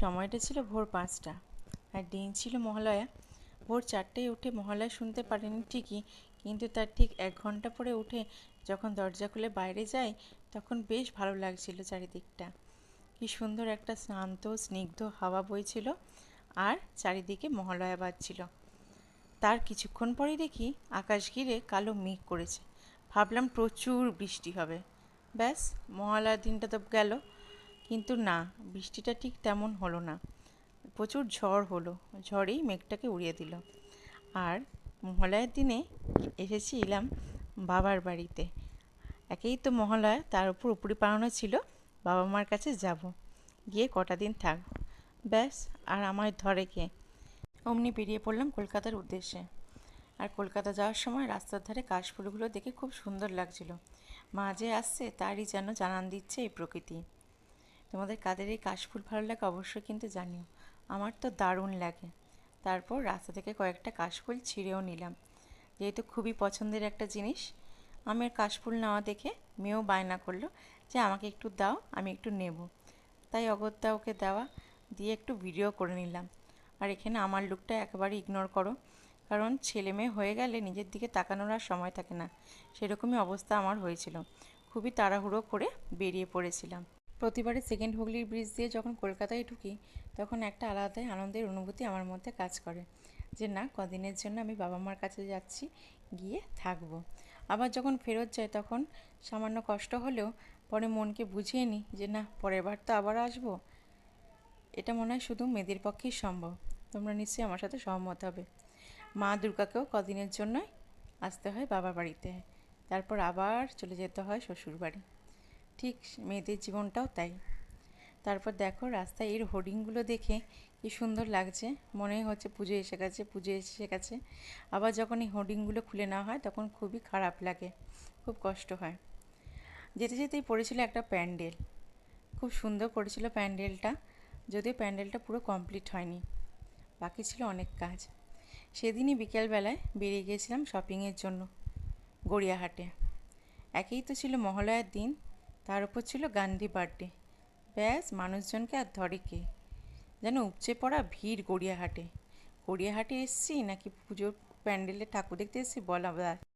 সময়টা ছিল ভোর পাঁচটা। আর দিন ছিল মহালয়া। ভোর চারটেয় উঠে মহালয়া শুনতে পারেনি ঠিকই, কিন্তু তার ঠিক এক ঘণ্টা পরে উঠে যখন দরজা খুলে বাইরে যায়, তখন বেশ ভালো লাগছিল চারিদিকটা। কি সুন্দর একটা শান্ত, স্নিগ্ধ হাওয়া বইছিল আর চারিদিকে মহালয়া বাজছিল। তার কিছুক্ষণ পরেই দেখি আকাশ ঘিরে কালো মেঘ করেছে। ভাবলাম প্রচুর বৃষ্টি হবে। ব্যাস, মহালয়ার দিনটা তো গেল। কিন্তু না, বৃষ্টিটা ঠিক তেমন হলো না। প্রচুর ঝড় হলো, ঝড়েই মেঘটাকে উড়িয়ে দিল। আর মহালয়ার দিনে এসেছি এলাম বাবার বাড়িতে। একেই তো মহালয়া, তার উপর উপরি পাওনা ছিল, বাবা মার কাছে যাব, গিয়ে কটা দিন থাকব ব্যাস, আর আমায় ধরে কে? অমনি বেরিয়ে পড়লাম কলকাতার উদ্দেশ্যে। আর কলকাতা যাওয়ার সময় রাস্তার ধারে কাশফুলগুলো দেখে খুব সুন্দর লাগছিল। মা যে আসছে, তারই যেন জানান দিচ্ছে এই প্রকৃতি। তোমাদের কাদের এই কাশফুল ভালো লাগে অবশ্যই কিন্তু জানিও। আমার তো দারুণ লাগে। তারপর রাস্তা থেকে কয়েকটা কাশফুল ছিঁড়েও নিলাম। যেহেতু খুবই পছন্দের একটা জিনিস, আমি আর কাশফুল নেওয়া দেখে মেয়েও বায়না করল যে আমাকে একটু দাও, আমি একটু নেব। তাই অগত্যা ওকে দেওয়া দিয়ে একটু ভিডিও করে নিলাম। আর এখানে আমার লুকটা একেবারে ইগনোর করো, কারণ ছেলে মেয়ে হয়ে গেলে নিজের দিকে তাকানোর আর সময় থাকে না। সেরকমই অবস্থা আমার হয়েছিল। খুবই তাড়াহুড়ো করে বেরিয়ে পড়েছিলাম। প্রতিবারে সেকেন্ড হুগলির ব্রিজ দিয়ে যখন কলকাতায় ঢুকি, তখন একটা আলাদাই আনন্দের অনুভূতি আমার মধ্যে কাজ করে। যে না, কদিনের জন্য আমি বাবা মার কাছে যাচ্ছি, গিয়ে থাকব। আবার যখন ফেরত যাই, তখন সামান্য কষ্ট হলেও পরে মনকে বুঝিয়ে নিই যে না, পরের বার তো আবার আসব। এটা মনে হয় শুধু মেয়েদের পক্ষেই সম্ভব। তোমরা নিশ্চয়ই আমার সাথে সহমত হবে। মা দুর্গাকেও কদিনের জন্যই আসতে হয় বাবার বাড়িতে। তারপর আবার চলে যেতে হয় শ্বশুর বাড়ি ঠিক মেয়েদের জীবনটাও তাই। তারপর দেখো রাস্তায় এর হোর্ডিংগুলো দেখে কি সুন্দর লাগছে। মনে হচ্ছে পুজো এসে গেছে, পুজো এসে গেছে। আবার যখন এই হোর্ডিংগুলো খুলে নেওয়া হয় তখন খুবই খারাপ লাগে, খুব কষ্ট হয়। যেতে যেতেই পড়েছিল একটা প্যান্ডেল। খুব সুন্দর করেছিল প্যান্ডেলটা, যদিও প্যান্ডেলটা পুরো কমপ্লিট হয়নি। বাকি ছিল অনেক কাজ। সেদিনই বিকেলবেলায় বেরিয়ে গিয়েছিলাম শপিংয়ের জন্য গড়িয়াহাটে। একেই তো ছিল মহালয়ার দিন তার উপর ছিল গান্ধী বার্থডে ব্যাস, মানুষজনকে আর ধরে কে? যেন উপচে পড়া ভিড় গড়িয়াহাটে। গড়িয়াহাটে এসছি নাকি পুজোর প্যান্ডেলে ঠাকুর দেখতে এসছি বলা